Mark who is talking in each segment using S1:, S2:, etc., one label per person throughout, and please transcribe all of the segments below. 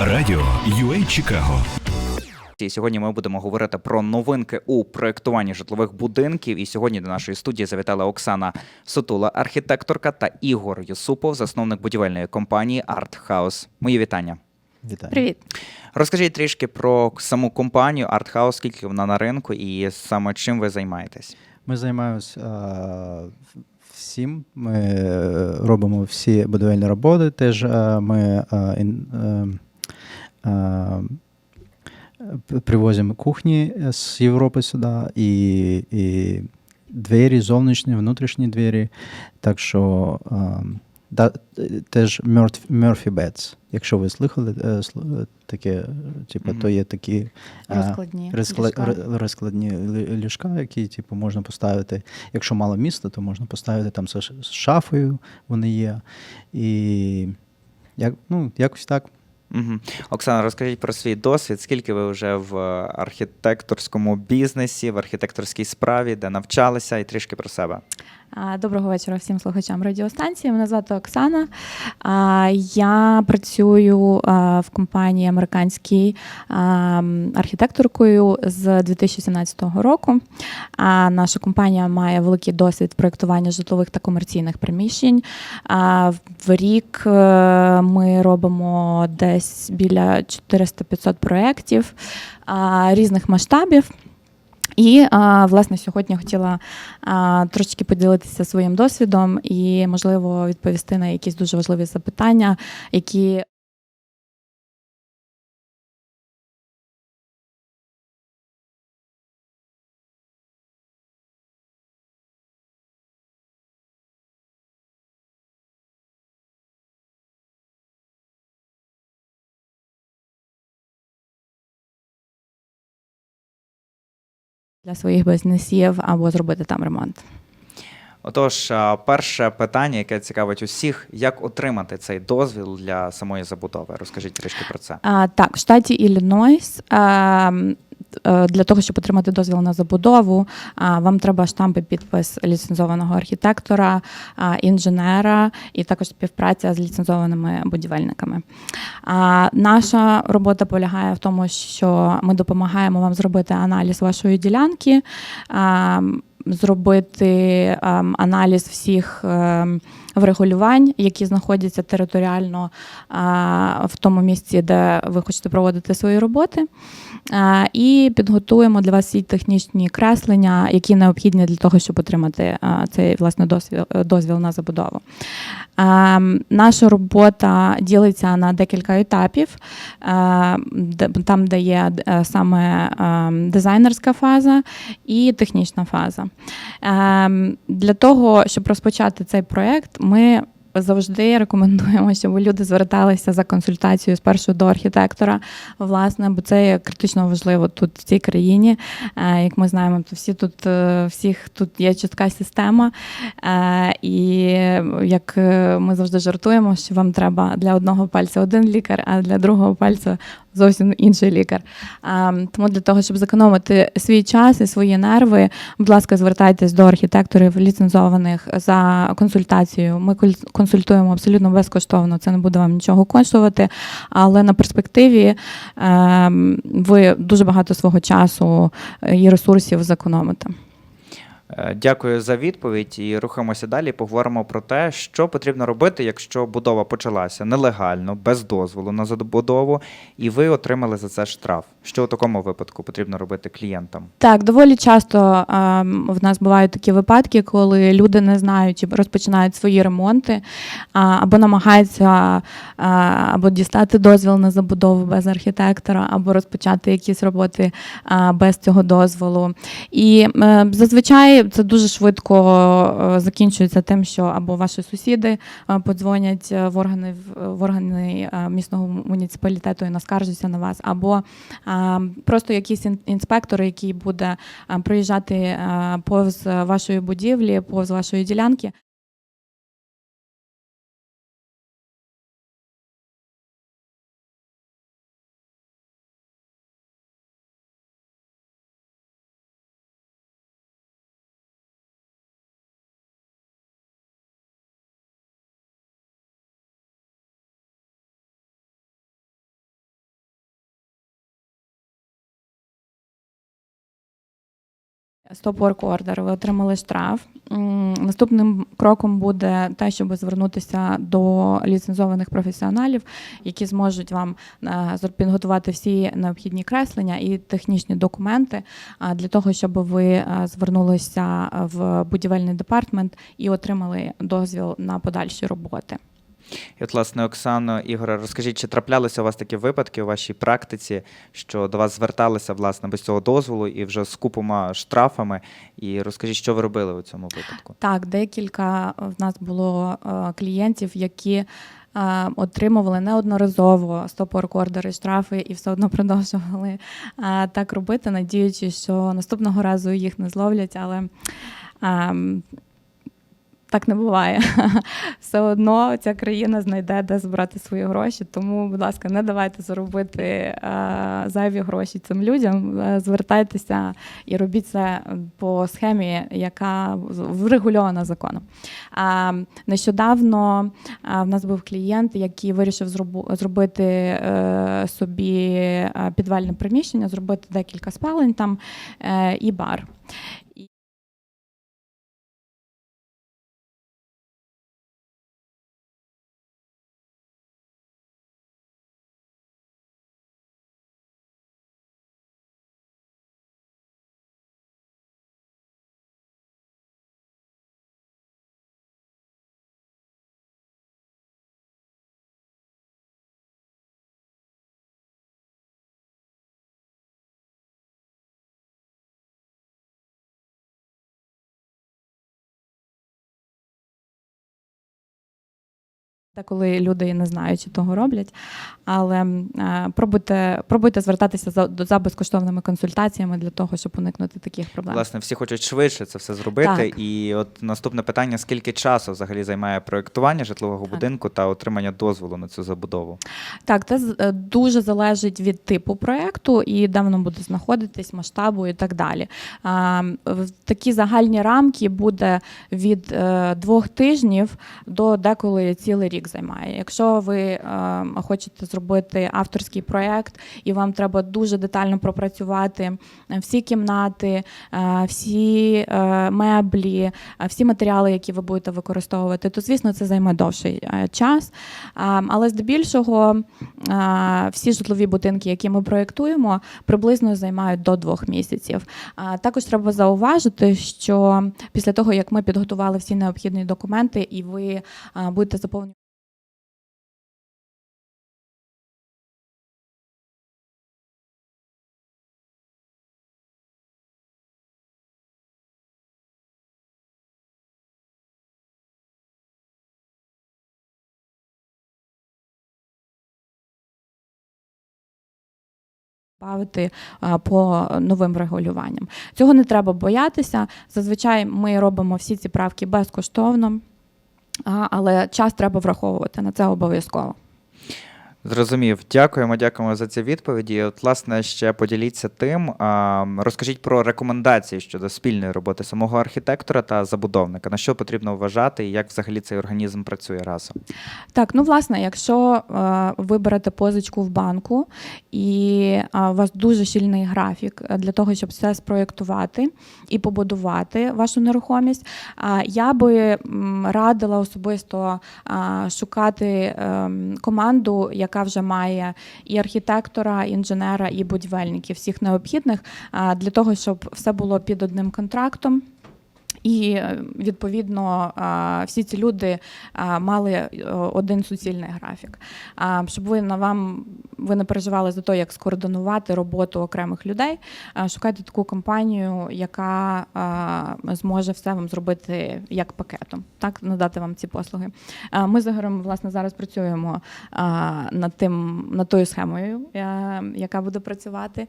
S1: Радіо UA Чикаго.
S2: І сьогодні ми будемо говорити про новинки у проєктуванні житлових будинків. І сьогодні до нашої студії завітала Оксана Сотула, архітекторка, та Ігор Юсупов, засновник будівельної компанії Art House. Мої вітання.
S3: Вітаю.
S4: Привіт.
S2: Розкажіть трішки про саму компанію Art House, скільки вона на ринку, і саме чим ви займаєтесь.
S3: Ми займаємось а, всім. Ми е, робимо всі будівельні роботи. Теж ми ін, е, привозимо кухні з Європи сюди і, і двері, зовнішні, внутрішні двері. Так що а, да, теж Murphy, Beds. Якщо ви слухали е, сл- таке, типу, то є такі а,
S4: Розкладні
S3: Розкла...
S4: ліжка.
S3: розкладні ліжка, які типу, можна поставити. Якщо мало міста, то можна поставити там з з шафою, вони є. І як, ну, якось так.
S2: Угу. Оксана, розкажіть про свій досвід. Скільки ви вже в е, архітекторському бізнесі, в архітекторській справі, де навчалися, і трішки про себе.
S4: Доброго вечора всім слухачам радіостанції. Мене звати Оксана. Я працюю в компанії американській архітекторкою з 2017 року. А Наша компанія має великий досвід проєктування житлових та комерційних приміщень. В рік е, ми робимо десь біля 400-500 проєктів різних масштабів. І власне сьогодні хотіла трошечки поділитися своїм досвідом і, можливо, відповісти на якісь дуже важливі запитання, які для своїх бізнесів або зробити там ремонт.
S2: Отож, перше питання, яке цікавить усіх, як отримати цей дозвіл для самої забудови? Розкажіть трішки про це.
S4: А, так, в штаті Іллінойс а, м, е, для того, щоб отримати дозвіл на забудову, вам треба штампи підпис ліцензованого архітектора, інженера і також співпраця з ліцензованими будівельниками. Наша робота полягає в тому, що ми допомагаємо вам зробити аналіз вашої ділянки. Зробити ем, аналіз всіх ем, врегулювань, які знаходяться територіально а, в тому місці, де ви хочете проводити свої роботи. А, І підготуємо для вас всі технічні креслення, які необхідні для того, щоб отримати а, цей власне дозвіл, дозвіл на забудову. А, Наша робота ділиться на декілька етапів, там, де є е, саме дизайнерська фаза і технічна фаза. Ем, Для того, щоб розпочати цей проєкт, ми завжди рекомендуємо, щоб люди зверталися за консультацією спершу до архітектора, власне, бо це критично важливо тут, в цій країні. Е, Як ми знаємо, то всі тут е, всіх тут є чітка система. Е, І як ми завжди жартуємо, що вам треба для одного пальця один лікар, а для другого пальця зовсім інший лікар. Тому для того, щоб зекономити свій час і свої нерви, будь ласка, звертайтесь до архітекторів ліцензованих за консультацією. Ми консультуємо абсолютно безкоштовно. Це не буде вам нічого коштувати. Але на перспективі ем, ви дуже багато свого часу і ресурсів зекономите.
S2: Е, Дякую за відповідь і рухаємося далі. Поговоримо про те, що потрібно робити, якщо будова почалася нелегально, без дозволу на забудову, і ви отримали за це штраф. Що у такому випадку потрібно робити клієнтам?
S4: Так, доволі часто ем, в нас бувають такі випадки, коли люди не знають чи розпочинають свої ремонти, а, або намагаються а, або дістати дозвіл на забудову без архітектора, або розпочати якісь роботи а, без цього дозволу. І е, зазвичай це дуже швидко е, закінчується тим, що або ваші сусіди е, подзвонять е, в органи в органи місного муніципалітету і наскаржаться на вас, або просто якийсь ін- інспектор, який буде проїжджати повз вашої будівлі, повз вашої ділянки. Order, ви отримали штраф. Наступним кроком буде те, щоб звернутися до ліцензованих професіоналів, які зможуть вам е, підготувати всі необхідні креслення і технічні документи для того, щоб ви е, звернулися в будівельний департамент і отримали дозвіл на подальші роботи.
S2: І от, власне, Оксано, Ігоре, розкажіть, чи траплялися у вас такі випадки у вашій практиці, що до вас зверталися власне без цього дозволу і вже з купома штрафами? І розкажіть, що ви робили у цьому випадку?
S4: Так, декілька в нас було е, клієнтів, які е, отримували неодноразово стоп-ордери, штрафи і все одно продовжували е, так робити, надіючись, що наступного разу їх не зловлять, але ем, так не буває. Все одно ця країна знайде, де збирати свої гроші. Тому, будь ласка, не давайте заробити е, зайві гроші цим людям. Е, Звертайтеся і робіть це по схемі, яка врегульована законом. Нещодавно а, в нас був клієнт, який вирішив зробити е, собі е, підвальне приміщення, зробити декілька спалень там е, і бар. Коли люди не знають, чи того роблять. Але е, пробуйте, пробуйте звертатися за, за безкоштовними консультаціями для того, щоб уникнути таких проблем.
S2: Власне, всі хочуть швидше це все зробити.
S4: Так.
S2: І от наступне питання: скільки часу взагалі займає проєктування житлового
S4: Так.
S2: будинку та отримання дозволу на цю забудову?
S4: Так, це е, дуже залежить від типу проєкту і де воно буде знаходитись, масштабу і так далі. В Такі загальні рамки буде від е, двох тижнів до деколи цілий рік займає. Якщо ви е, хочете зробити авторський проєкт і вам треба дуже детально пропрацювати всі кімнати, е, всі е, меблі, е, всі матеріали, які ви будете використовувати, то звісно це займе довший е, час. А, Але здебільшого а, всі житлові будинки, які ми проєктуємо, приблизно займають до двох місяців. А, Також треба зауважити, що після того, як ми підготували всі необхідні документи, і ви будете заповнювати. Бавити по новим регулюванням. Цього не треба боятися. Зазвичай ми робимо всі ці правки безкоштовно, але час треба враховувати на це обов'язково.
S2: Зрозумів. Дякуємо, дякуємо за ці відповіді. От, власне, ще поділіться тим. Розкажіть про рекомендації щодо спільної роботи самого архітектора та забудовника. На що потрібно вважати і як взагалі цей організм працює разом?
S4: Так, ну власне, якщо ви берете позичку в банку і у вас дуже щільний графік для того, щоб все спроєктувати і побудувати вашу нерухомість, я би радила особисто шукати ем, команду, яка вже має і архітектора, і інженера, і будівельників всіх необхідних для того, щоб все було під одним контрактом. І відповідно всі ці люди мали е, один суцільний графік. Щоб ви на вам ви не переживали за те, як скоординувати роботу окремих людей. Шукайте таку компанію, яка зможе все вам зробити як пакетом, так надати вам ці послуги. Ми з Ігорем, власне зараз працюємо над тим над тою схемою, е, яка буде працювати.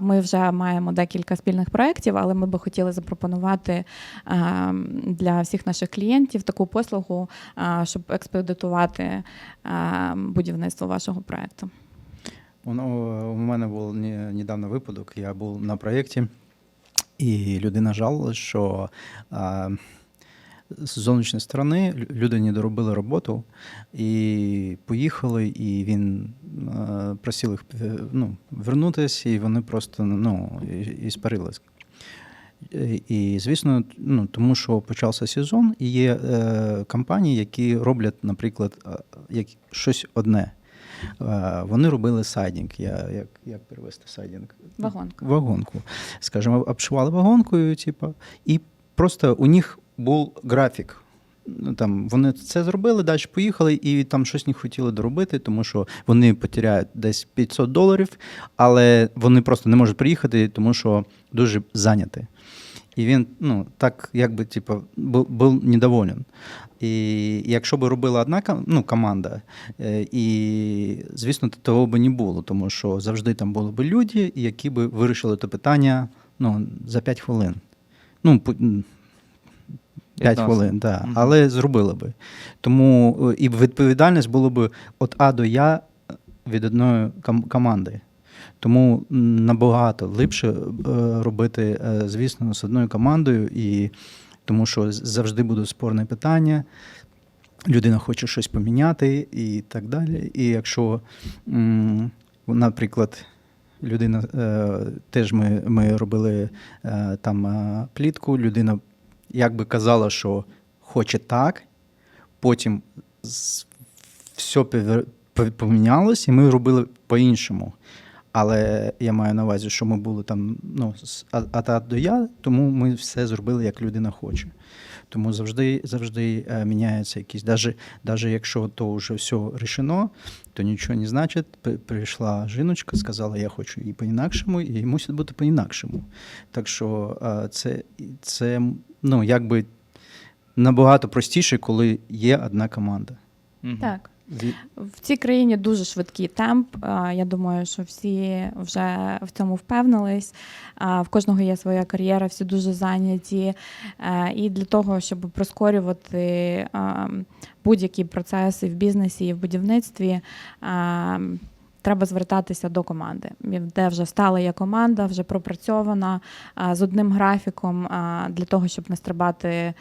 S4: Ми вже маємо декілька спільних проєктів, але ми би хотіли запропонувати для всіх наших клієнтів таку послугу, е, щоб експедитувати е, будівництво вашого проєкту.
S3: Воно у мене був не- недавно випадок. Я був на проєкті, і людина жалувалась, що з зовнішньої сторони люди не доробили роботу і поїхали, і він а, просив їх е, ну, вернутися, і вони просто ну, і спарились. І, звісно, ну, тому що почався сезон, і є е, компанії, які роблять, наприклад, е, як, щось одне. Е, вони робили сайдінг. Я, як, як перевести сайдінг?
S4: Вагонку.
S3: Вагонку. Скажімо, обшивали вагонкою, типу, і просто у них був графік. Ну, Там, вони це зробили, далі поїхали і там щось не хотіли доробити, тому що вони потеряють десь 500 доларів, але вони просто не можуть приїхати, тому що дуже зайняті. І він ну, так якби типу, був, був недоволен. І якщо б робила одна ну, команда, е, і звісно, того б не було, тому що завжди там були б люди, які б вирішили це питання ну, за 5 хвилин. Ну, 5 хвилин, да.
S2: Мгм.
S3: але зробили би. Тому е, і відповідальність було б від А до Я від одної ком- команди. Тому набагато ліпше е, робити, е, звісно, з одною командою, і тому що завжди будуть спорні питання. Людина хоче щось поміняти і так далі. І якщо, наприклад, людина теж ми, ми робили там плітку, людина якби казала, що хоче так, потім все помінялось, і ми робили по-іншому. Але я маю на увазі, що ми були там ну, з а, а до я, тому ми все зробили, як людина хоче. Тому завжди, завжди е, міняється якісь. Даже, даже якщо то вже все рішено, то нічого не значить. Прийшла жіночка, сказала, я хочу і по-інакшому, і мусить бути по-інакшому. Так що е, це, це ну, якби набагато простіше, коли є одна команда.
S4: Так. В цій країні дуже швидкий темп. Я думаю, що всі вже в цьому впевнились. В кожного є своя кар'єра, всі дуже зайняті. Е, І для того, щоб прискорювати будь-які процеси в бізнесі і в будівництві. Треба звертатися до команди, де вже стала є команда, вже пропрацьована з одним графіком для того, щоб не стрибати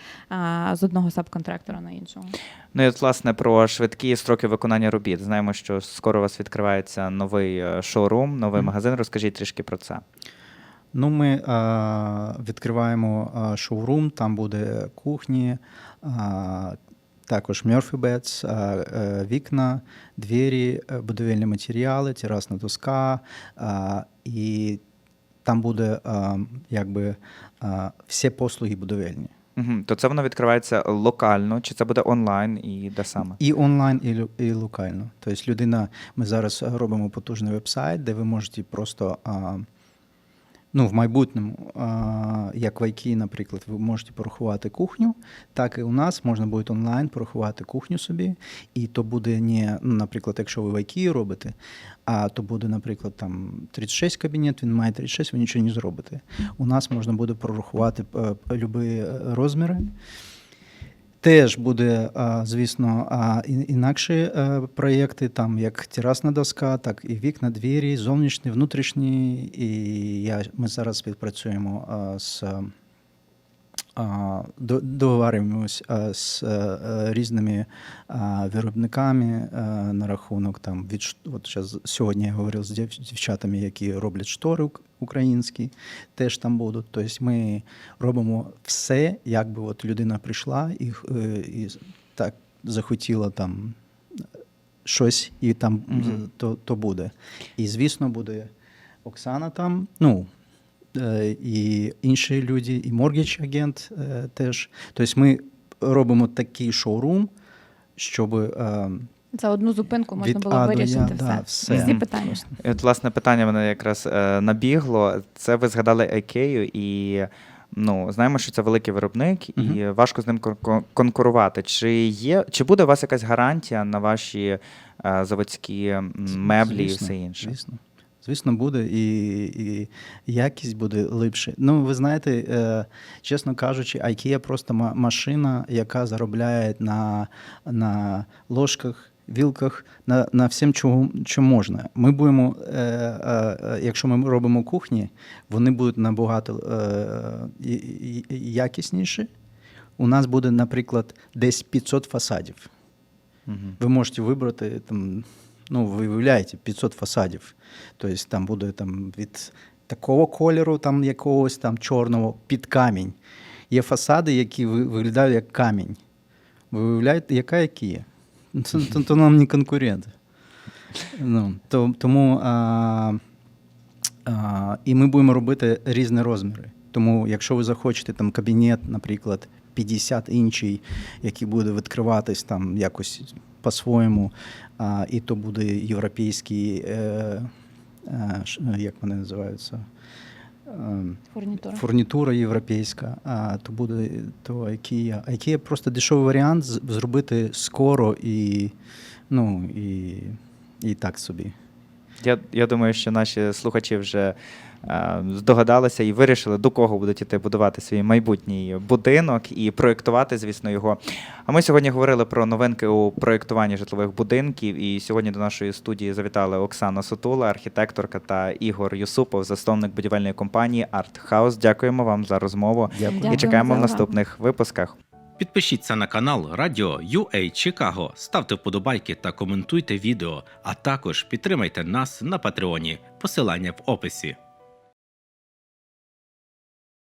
S4: з одного сабконтрактора на іншого.
S2: Ну і от, власне, про швидкі строки виконання робіт. Знаємо, що скоро у вас відкривається новий е, шоурум, новий
S3: Мгм.
S2: магазин. Розкажіть трішки про це.
S3: Ну, ми а, відкриваємо а, шоурум, там буде кухні, а, також Murphy Beds, е, вікна, двері, е, будівельні матеріали, терасна доска. І там буде якби всі послуги будівельні.
S2: Угу. То це воно відкривається локально, чи це буде онлайн і де саме?
S3: І онлайн, і, і локально. Тобто людина, ми зараз робимо потужний веб-сайт, де ви можете просто. Ну, в майбутньому, як в IKEA, наприклад, ви можете порахувати кухню, так і у нас можна буде онлайн порахувати кухню собі. І то буде не, ну, наприклад, якщо ви в IKEA робите, а то буде, наприклад, там 36 кабінет, він має 36, ви нічого не зробите. У нас можна буде прорахувати е, любі розміри. Теж буде, звісно, інакші е, проєкти, там як терасна доска, так і вікна, двері, зовнішні, внутрішні. І я, ми зараз співпрацюємо з договарюємось з е, е, різними виробниками на рахунок там від от щас, сьогодні я говорив з дів- дівчатами, які роблять штори українські, теж там будуть. Тобто ми робимо все, якби от людина прийшла і, е, і так захотіла там щось, і там
S2: Мгм.
S3: то, то буде. І звісно, буде Оксана там. Ну, і інші люди, і моргідж агент е, теж. Тобто ми робимо такий шоурум, щоб
S4: За одну зупинку можна
S3: Від
S4: було
S3: А
S4: вирішити
S3: Я,
S4: все.
S3: да, все.
S4: Всі питання.
S2: І от, власне, питання мене якраз е, набігло. Це ви згадали IKEA, і ну, знаємо, що це великий виробник, і
S3: Мгм.
S2: важко з ним кон- кон- конкурувати. Чи є, чи буде у вас якась гарантія на ваші е, заводські меблі і все інше?
S3: Звісно. Звісно, буде, і, і якість буде липше. Ну, ви знаєте, е, чесно кажучи, IKEA просто машина, яка заробляє на, на ложках, вілках, на, на всім, чого, що можна. Ми будемо, е, е, якщо ми робимо кухні, вони будуть набагато якісніші. У нас буде, наприклад, десь 500 фасадів.
S2: Мгм.
S3: Ви можете вибрати там, ну, ви виявляєте 500 фасадів. Тобто там буде там від такого кольору, там якогось там чорного під камінь. Є фасади, які виглядають як камінь. Ви уявляєте, яка які є? Це, то, то нам не конкурент. Ну, то, тому а, а, і ми будемо робити різні розміри. Тому, якщо ви захочете там кабінет, наприклад, 50 інший, який буде відкриватись там якось по-своєму, а, і то буде європейський, е, е, як вони називаються? Ем,
S4: Фурнітура.
S3: фурнітура європейська, а то буде то IKEA. IKEA просто дешевий варіант зробити скоро і, ну, і, і так собі.
S2: Я, я думаю, що наші слухачі вже е, здогадалися і вирішили, до кого будуть іти будувати свій майбутній будинок і проєктувати, звісно, його. А ми сьогодні говорили про новинки у проєктуванні житлових будинків. І сьогодні до нашої студії завітали Оксана Сотула, архітекторка, та Ігор Юсупов, засновник будівельної компанії Art House. Дякуємо вам за розмову
S3: Дякую.
S2: і чекаємо в наступних випусках.
S5: Підпишіться на канал Радіо UA Чикаго, ставте вподобайки та коментуйте відео, а також підтримайте нас на Патреоні. Посилання в описі.